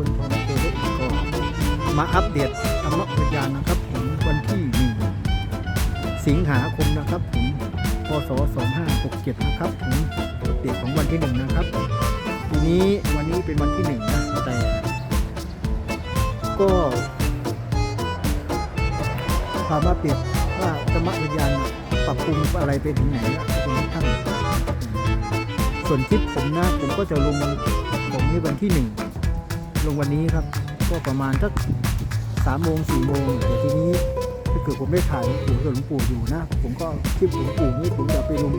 คนทองโตเล็กก็มาอัปเดตธรรมวิญญาณนะครับผมวันที่หนึ่งสิงหาคมนะครับผมพศ 2567 นะครับผมอัปเดตของวันที่หนึ่งนะครับ ทีนี้วันนี้เป็นวันที่หนึ่งนะแต่ก็พามาเปรียบว่าธรรมวิญญาณปรับปรุงอะไรไปถึงไหนแล้วคุณท่านส่วนคลิปผมนะผมก็จะลงผมในวันที่หนึ่ง ลงวันนี้ครับ ก็ประมาณสักสามโมงสี่โมงแต่ทีนี้ถ้าเกิดผมได้ถ่ายหลวงปู่กับหลวงปู่อยู่นะ ผมก็คลิปหลวงปู่นี่ผมจะไปลง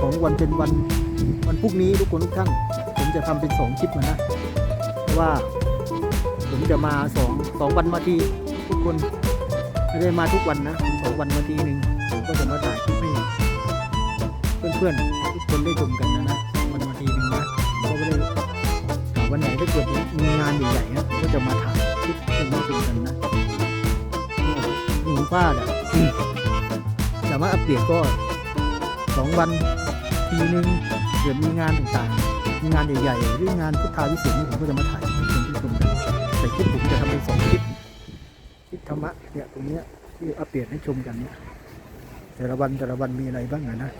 ของวันเป็นวันวันพรุ่งนี้ทุกคนทุกท่านผมจะทำเป็นสองคลิปมานะเพราะว่าผมจะมาสองสองวันมาทีทุกคนไม่ได้มาทุกวันนะสองวันมาทีหนึ่งผมก็จะมาถ่ายคลิปให้เพื่อนๆทุกคนได้ชมกัน ถ้าเกิดมีงานใหญ่ๆนะผมก็จะมาถ่ายคลิปให้ได้ชมกันนะหลวงป้าเนี่ยจะมาอัปเดตก็สองวันทีหนึ่งเกิดมีงานต่างๆมีงานใหญ่ๆหรืองานพุทธาวิเศษนี่ผมก็จะมาถ่ายให้คนที่ชมกันแต่คลิปผมจะทำเป็นสองคลิปคลิปธรรมะเนี่ยตรงเนี้ยที่อัปเดตให้ชมกันเนี่ยแต่ละวันแต่ละวันมีอะไรบ้างนะ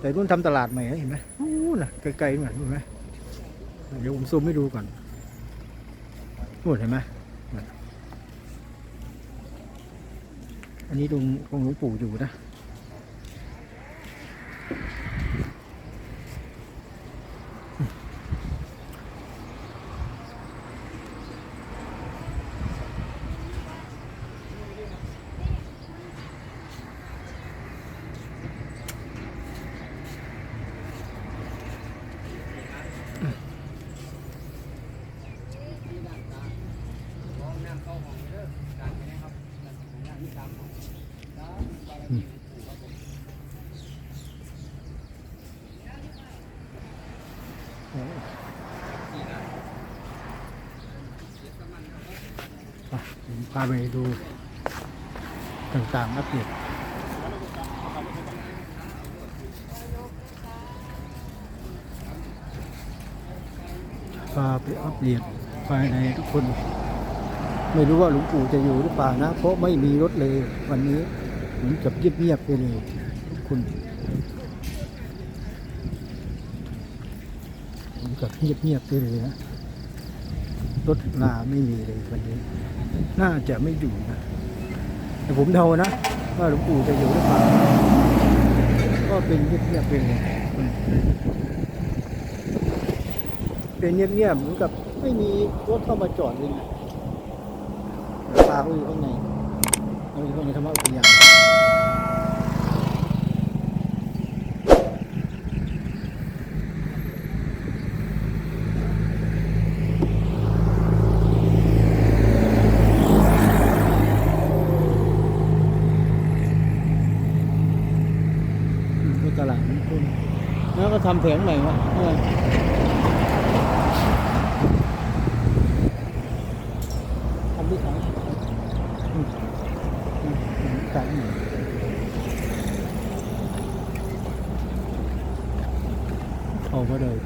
แต่รุ่นทำตลาดใหม่เห็นไหม นะไกลๆเหมือนเห็นไหมเดี๋ยวผมซูมให้ดูก่อนนู่นเห็นไหมอันนี้ตรงของหลวงปู่อยู่นะ อะผม พาไปดูต่างๆอัปเดตพาไปอัปเดตภายในทุกคน ไม่รู้ว่าหลวงปู่จะอยู่หรือเปล่านะ เพราะไม่มีรถเลยวันนี้เหมือนกับเงียบๆไปเลยทุกคนเหมือนกับเงียบๆไปเลยนะ รถลาไม่มีเลยวันนี้ น่าจะไม่อยู่นะแต่ผมเดานะ ว่าหลวงปู่จะอยู่หรือเปล่าก็เป็นเงียบๆเป็นเลยเป็นเงียบๆเหมือนกับไม่มีรถเข้ามาจอดเลยนะปลาเขาอยู่ข้างในเราอยู่ข้างในธรรมะอุทยานอืมก็ตลาดนี้คุณ แล้วก็ทำแผงใหม่วะเออทำที่ขายอืมอืมอืมขายใหม่เอาก็เลย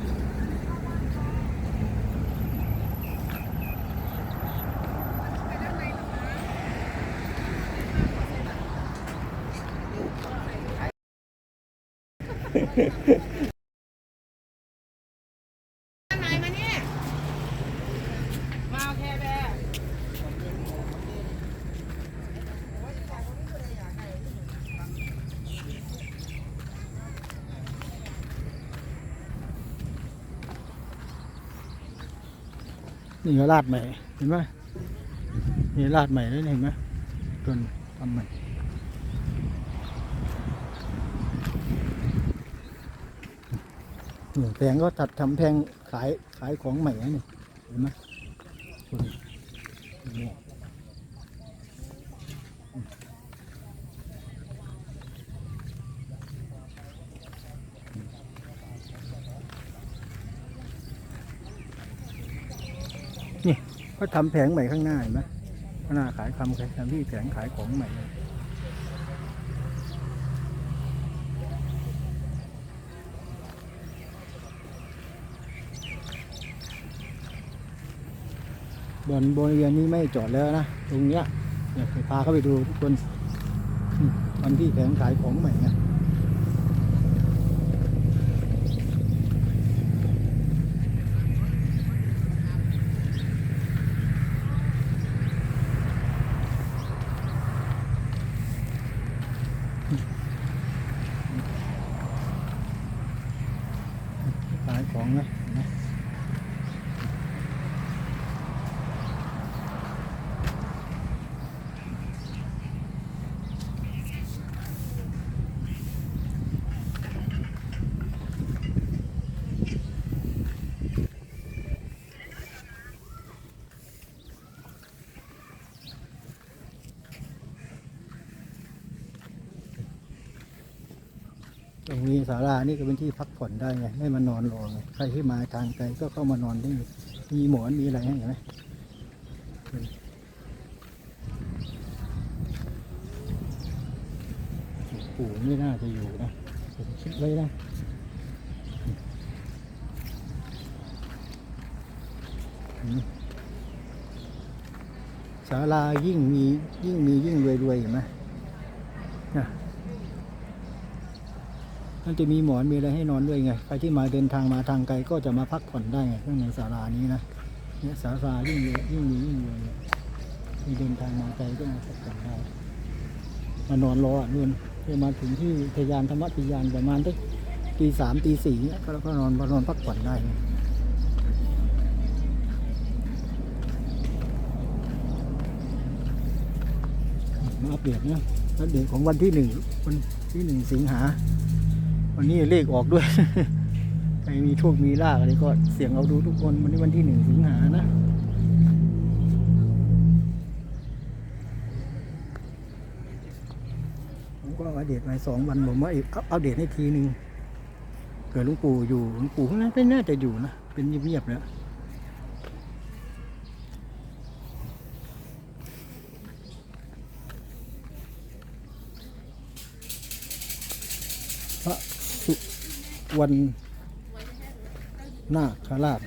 ไหนมาเนี่ย มาเอาแค่แบร์ นี่ก็ลาดใหม่ เห็นไหมนี่ลาดใหม่แล้วเห็นไหมจนทำใหม่แพงก็ตัดทำแพงขายขายของใหม่นะนี่เห็นไหม ขาทำแผงใหม่ข้างหน้าเห็นไหมข้างหน้าขายคำขายทำที่แผงขายของใหม่บนบริเวณนี้ไม่จอดแล้วนะ ตรงเนี้ยเดี๋ยวพาเข้าไปดูทุกคนวันที่แผงขายของใหม่เนี่ย ตรงนี้ศาลานี่ก็เป็นที่พักผ่อนได้ไงให้มานอนรอไงใครที่มาทางไกลก็เข้ามานอนได้มีหมอนมีอะไรให้เห็นไหมปู่ไม่น่าจะอยู่นะผมคิดไว้นะศาลายิ่งมียิ่งมียิ่งรวยรวยๆเห็นไหมนะ มันจะมีหมอนมีอะไรให้นอนด้วยไง ใครที่มาเดินทางมาทางไกลก็จะมาพักผ่อนได้ไงข้างในศาลานี้นะเนี่ยศาลายิ่งเยอะยิ่งมียิ่งรวยเนี่ยมีเดินทางมาไกลก็มาพักผ่อนได้มานอนรออะนู่นจะมาถึงที่ทยานธรรมปิยานประมาณได้ตีสามตีสี่เนี่ยก็แล้วก็นอนมานอนพักผ่อนได้มาอัปเดตนะอัปเดตของวันที่หนึ่งวันที่หนึ่งสิงหา วันนี้เลขออกด้วย ใครมีโชคมีลาภอะไรก็เสี่ยงเอาดูทุกคน วันนี้วันที่หนึ่งสิงหานะผมก็อัปเดตมาสองวันผมว่าอัปอัปเดตให้ทีหนึ่งเกิดลุงปู่อยู่ลุงปู่ข้างนั้นเป็นน่าจะอยู่นะ เป็นเงียบๆแล้วพระสุ วันหน้าคาราช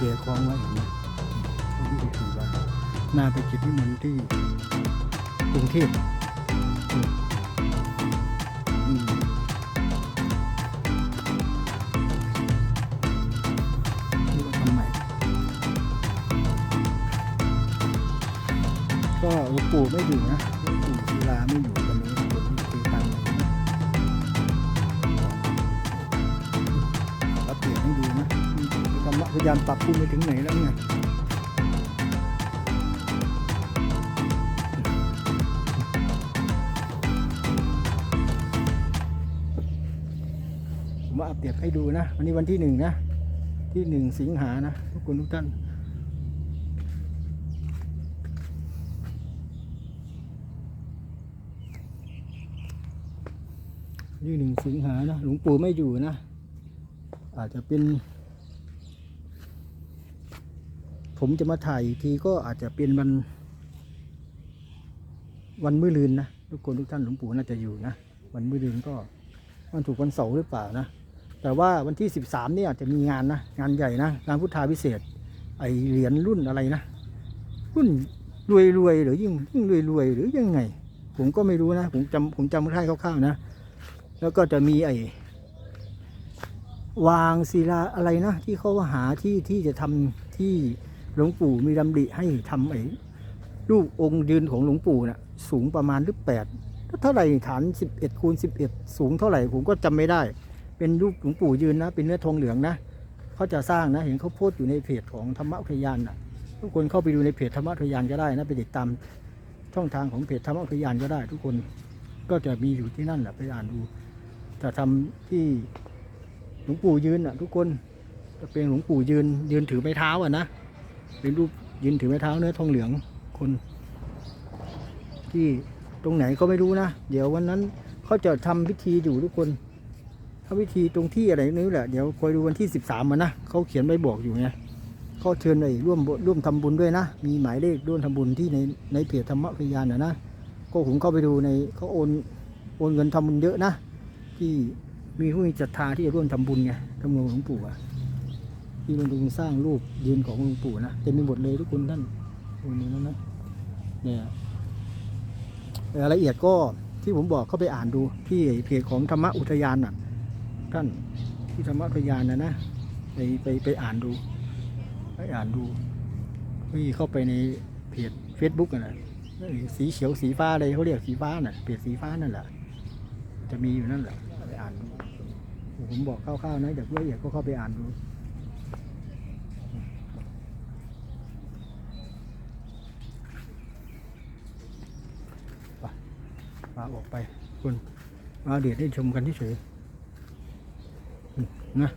เกียร์คล้องไว้เห็นไหมอืมที่ถือไว้น่าไปจิตที่มันที่กรุงเทพก็หลวงปู่ไม่อยู่นะ ยายามปรับปรุงไปถึงไหนแล้วเนี่ยเปรียบให้ดูนะ วันนี้วันที่หนึ่งนะ ที่หนึ่งสิงหานะ ทุกคนทุกท่านนี่หนึ่งสิงหานะ หลวงปู่ไม่อยู่นะ อาจจะเป็น ผมจะมาถ่ายอีกทีก็อาจจะเป็นวัน วันมื้อลืนนะทุกคนทุกท่านหลวงปู่น่าจะอยู่นะ วันมื้อลืนก็วันถูกวันเสาร์หรือเปล่านะ แต่ว่าวันที่ 13เนี่ยอาจจะมีงานนะงานใหญ่นะงานพุทธาพิเศษ ไอเหรียญรุ่นอะไรนะรุ่นรวยรวยหรือยิ่งยิ่งรวยรวยหรือยังไง ผมก็ไม่รู้นะ ผมจำผมจำไม่ได้คร่าวๆนะ แล้วก็จะมีไอวางศิลาอะไรนะ ที่เขาว่าหาที่ที่จะทำที่ หลวงปู่มีดำริให้ทำไอ้รูปองค์ยืนของหลวงปู่น่ะสูงประมาณหรือแปดเท่าไหร่ฐานสิบเอ็ดคูณสิบเอ็ดสูงเท่าไหร่ผมก็จำไม่ได้ เป็นรูปหลวงปู่ยืนนะ เป็นเนื้อทองเหลืองนะเขาจะสร้างนะเห็นเขาโพสต์อยู่ในเพจของธรรมอุทยานนะทุกคนเข้าไปดูในเพจธรรมอุทยานก็ได้นะไปติดตามช่องทางของเพจธรรมอุทยานก็ได้ ทุกคนก็จะมีอยู่ที่นั่นแหละไปอ่านดูจะทำที่หลวงปู่ยืนอะ ทุกคนจะเป็นหลวงปู่ยืนยืนถือไม้เท้าอะนะ เป็นรูปยืนถือไม้เท้าเนื้อทองเหลืองคน ที่ตรงไหนก็ไม่รู้นะ เดี๋ยววันนั้นเขาจะทำพิธีอยู่ทุกคนทำพิธีตรงที่อะไรนี่แหละเดี๋ยวคอยดูวันที่สิบสามนะเขาเขียนไว้บอกอยู่ไงเขาเชิญไปร่วมร่วมทำบุญด้วยนะ มีหมายเลขร่วมทำบุญที่ในในเพจธรรมพยานนะนะก็ผมเข้าไปดูในเขาโอนโอนเงินทำบุญเยอะนะ ที่มีผู้มีศรัทธาที่จะร่วมทำบุญไงทำบุญของหลวงปู่อะ ที่มันดูสร้างรูปยืนของลวงปู่นะเต็มไปหมดเลยทุกคนท่านโอ้นี่นั่นนะเนี่ยรายละเอียดก็ที่ผมบอกเข้าไปอ่านดูที่เพจของธรรมอุทยานน่ะท่านที่ธรรมอุทยานนะนะไปไปไปอ่านดูไปอ่านดูที่เข้าไปในเพจ Facebook อะนะสีเขียวสีฟ้าอะไรเขาเรียกสีฟ้าน่ะเพจสีฟ้านั่นแหละจะมีอยู่นั่นแหละไปอ่านดูผมบอกคร่าวๆนะอยากละเอียดก็เข้าไปอ่านดู ไปมาออกไปคุณมาเดี๋ยวได้ชมกันที่เฉยๆอืมนะ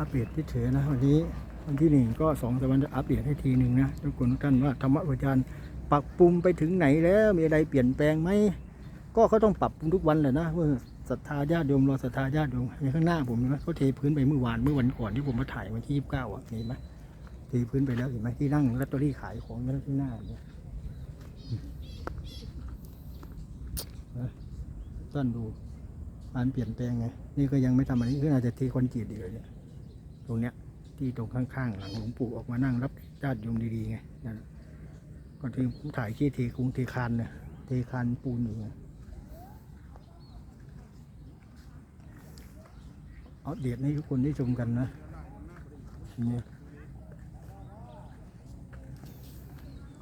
อัปเดตเฉยนะวันนี้วันที่หนึ่งก็สองสามวันจะอัปเดตให้ทีหนึ่งนะทุกคนทุกท่านว่าธรรมวิจารย์ปรับปรุงไปถึงไหนแล้วมีอะไรเปลี่ยนแปลงไหม ก็เขาต้องปรับปรุงทุกวันแหละนะเพื่อศรัทธาญาติโยมรอศรัทธาญาติโยมในข้างหน้าผมเห็นไหมเขาเทพื้นไปเมื่อวานเมื่อวันก่อนที่ผมมาถ่ายวันที่ยี่สิบเก้าอะเห็นไหมเทพื้นไปแล้วเห็นไหมที่นั่งลอตเตอรี่ขายของกันข้างหน้าเนี่ยนะท่านดูการเปลี่ยนแปลงไงนี่ก็ยังไม่ทำอะไรนี่ก็อาจจะเทคอนกรีตอีกเลยเนี่ยตรงเนี้ยที่ตรงข้างๆหลังหลวงปู่ออกมานั่งรับญาติโยมดีๆไงนั่นก็ที่ผมถ่ายที่เทคุงเทคานเนี่ยเทคานปูนอยู่ไงเอาเดตให้ทุกคนได้ชมกันนะนี่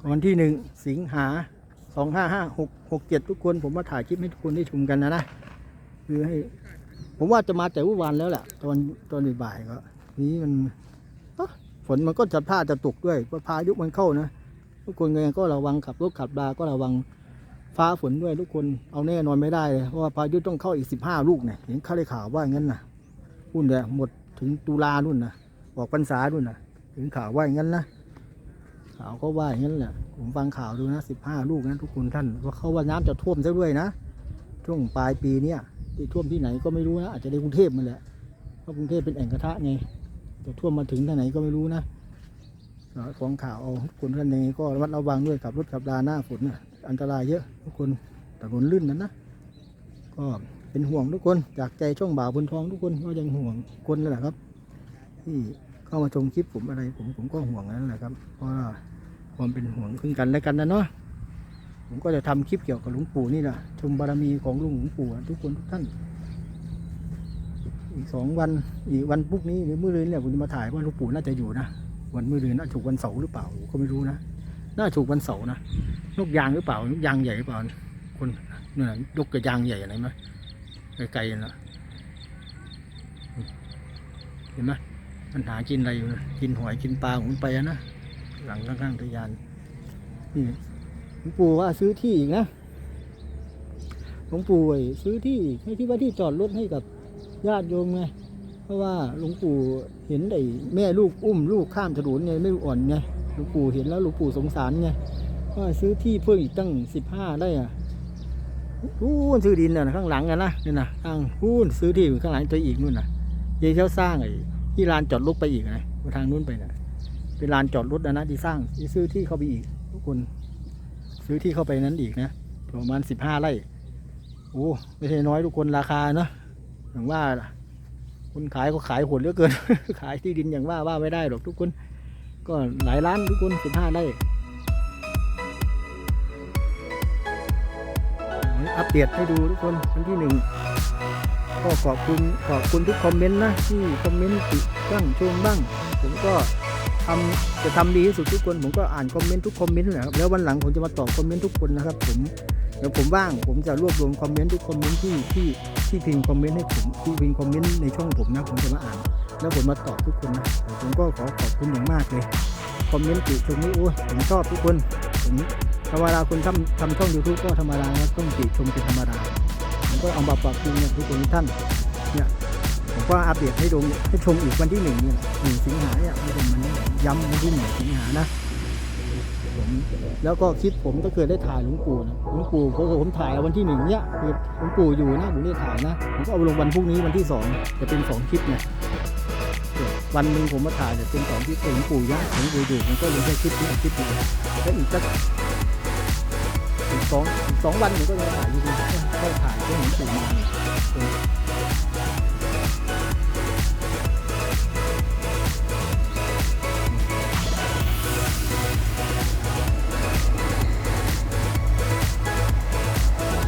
วันที่หนึ่งสิงหาสองห้าห้าหกหกเจ็ดทุกคน ผมมาถ่ายคลิปให้ทุกคนได้ชมกันนะนะคือให้ ผมว่าจะมาแต่วันวานแล้วแหละตอนตอนบ่ายก็ นี้มันฝนมันก็จะพาดจะตกด้วยเพราะพายุมันเข้านะทุกคนก็ยังก็ระวังขับรถขับราก็ระวังฟ้าฝนด้วยทุกคนเอาแน่นอนไม่ได้เลยเพราะว่าพายุต้องเข้าอีกสิบห้าลูกเนี่ยเห็นข่าวได้ข่าวว่างั้นนะ พุ่นเดียหมดถึงตุลานู่นนะออกพรรษานู่นนะถึงข่าวว่าอย่างนั้นนะข่าวก็ว่าอย่างนั้นแหละผมฟังข่าวดูนะสิบห้าลูกนะทุกคนท่านว่าเขาว่าน้ำจะท่วมซะด้วยนะช่วงปลายปีเนี้ยที่ท่วมที่ไหนก็ไม่รู้นะอาจจะในกรุงเทพมันแหละเพราะกรุงเทพเป็นแอ่งกระทะไงจะท่วมมาถึงที่ไหนก็ไม่รู้นะของข่าวเอาคนท่านเองก็ระมัดระวังด้วยขับรถขับราหน้าฝนนะอันตรายเยอะทุกคนถนนลื่นนั้นนะก็ เป็นห่วงทุกคนจากใจช่องบ่าวบนทองทุกคนก็ยังห่วงคนนั่นแหละครับ ที่เข้ามาชมคลิปผมอะไรผมผมก็ห่วงนั่นแหละครับ เพราะความเป็นห่วงซึ่งกันและกันนะเนาะผมก็จะทำคลิปเกี่ยวกับหลวงปู่นี่แหละชมบารมีของหลวงปู่ทุกคนทุกท่าน อีกสองวันอีกวันพรุ่งนี้หรือเมื่อรืนเนี่ยผมจะมาถ่ายว่าหลวงปู่น่าจะอยู่นะวันมื้อรืนน่าถูกวันเสาร์หรือเปล่าก็ไม่รู้นะน่าถูกวันเสาร์นะนกยางหรือเปล่านกยางใหญ่หรือเปล่าคนนั่นนะนกกระยางใหญ่อะไรไหม ไกลๆนะห็นไหมมันหากินอะไรอยู่นะกินหอยกินปลาของมันไปนะหลังข้างๆทะยานนี่หลวงปู่ว่าซื้อที่อีกนะหลวงปู่ซื้อที่อีกให้ที่ว่าที่จอดรถให้กับญาติโยมไงเพราะว่าหลวงปู่เห็นไอ้แม่ลูกอุ้มลูกข้ามถนนไงไม่อ่อนไงหลวงปู่เห็นแล้วหลวงปู่สงสารไงว่าซื้อที่เพิ่มอีกตั้งสิบห้าได้อะ พูนซื้อดินน่ะข้างหลังอะนะนี่นะข้างพูนซื้อที่อยู่ข้างหลังตัวอีกนู่นน่ะเยเช้าสร้างไอ้ที่ลานจอดรถไปอีกนะทางนู้นไปน่ะเป็นลานจอดรถนะนะที่สร้างที่ซื้อที่เข้าไปอีก ทุกคน ซื้อที่เข้าไปนั้นอีกนะประมาณสิบห้าไร่โอ้ไม่ใช่น้อยทุกคนราคาเนอะอย่างว่าล่ะคนขายก็ขายหดเหลือเกิน ขายที่ดินอย่างว่าว่าไม่ได้หรอกทุกคน ก็หลายล้านทุกคนสิบห้าไร่ อัปเดตให้ดูทุกคนวันที่หนึ่งก็ขอบคุณขอบคุณทุกคอมเมนต์นะที่คอมเมนต์ติบ้างชมบ้าง ผมก็ทำจะทำดีที่สุดทุกคนผมก็อ่านคอมเมนต์ทุกคอมเมนต์นะครับแล้ววันหลังผมจะมาตอบคอมเมนต์ทุกคนนะครับ ผมเดี๋ยวผมว่างผมจะรวบรวมคอมเมนต์ทุกคอมเมนต์ที่ที่ที่พิมพ์คอมเมนต์ให้ผมที่พิมพ์คอมเมนต์ในช่องผมนะผมจะมาอ่าน แล้วผมมาตอบทุกคนนะผมก็ขอขอบคุณอย่างมากเลยคอมเมนต์ติชมนี้โอ้ยผมชอบทุกคนผม ธรรมดาคุณทำทำช่องยูทูบก็ธรรมดาต้องติชมเป็นธรรมดาผมก็เอามาปรับปรุงเนี่ยทุกคนทุกท่านเนี่ยผมก็อัปเดตให้ดูให้ชมอีกวันที่หนึ่งเนี่แหนึ่งสิงหาเนี่ยทุกคนมันย้ำวันที่หนึ่งสิงหานะผมแล้วก็คลิปผมก็เคยได้ถ่ายหลวงปู่นะหลวงปู่ก็ผมถ่ายวันที่หนึ่งเนี่ยคือหลวงปู่อยู่นะผมได้ถ่ายนะผมก็เอาลงวันพรุ่งนี้วันที่สองจะเป็นสองคลิปเนี่ยวันหนึ่งผมมาถ่ายจะเป็นสองคลิปหลวงปู่ยะหลวงปู่อยู่ผมก็ลงแค่คลิปนี้คลิปเดียวแล้วอีกสัก สองสองวันผมก็จะถ่ายอยู่ดีก็ถ่ายก็เห็นสื่อมาเนี่ย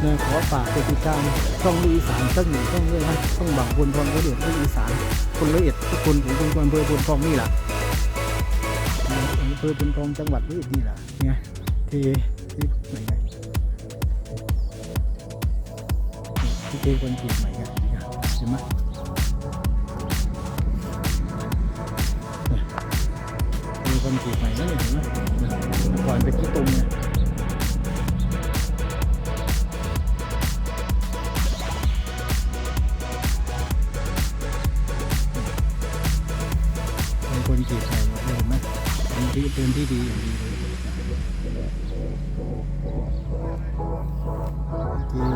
เนี่ยขอฝากติดตามช่องลูกอีสานสักหนึ่งช่องด้วยนะช่องบางพลทองก็เดือดลูกอีสานคนละเอียดทุกคนผมคนอำเภอพลทองนี่แหละอำเภอพลทองจังหวัดละเอียดนี่แหละเนี่ยที่ ที่เทคนผิดใหม่กันเนี่ยเห็นไหมมีคนผิดใหม่แล้วเนี่ยเห็นไหมก่อนไปที่ตุ่มเนี่ย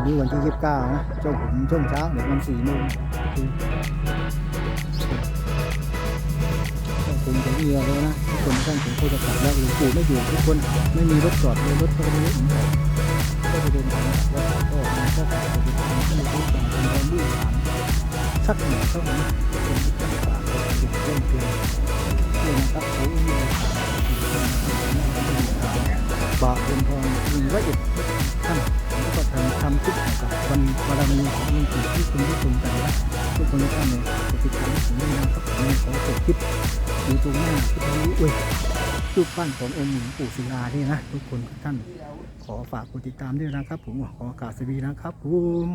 นี้วันที่ 29 นะช่วงผมช่วงเช้าเดี๋ยววัน4โมงคือก็คงจะเงื่อเลยนะทุกคนท่านผมโคจะกลับแล้วหลวงปู่ไม่อยู่ทุกคนไม่มีรถจอดเลยรถก็ไม่ได้ผมจอดก็จะเดินทางกลับแล้วก็มาก็กลับไปที่ทางที่รถจอดเป็นการบู้ถามสักหน่อยเท่านั้นเป็นที่ตั้งฝากก็เป็นเรื่องเพียงเรื่องนะครับเขามีบาปเป็นทองมีละเอียดท่าน แล้วก็ทำทำทุกกับวันบารมีของหลวงปู่ที่คุณผู้ชมกันนะทุกคนทุกท่านเลยกดติดตามผมด้วยนะครับผมขอเปิดคลิปดูตรงหน้าที่ทะลุเอ้ยรูปปั้นขององค์หลวงปู่ศิลานี่นะทุกคนทุกท่านขอฝากกดติดตามด้วยนะครับ ผมขอกราสวีนะครับผม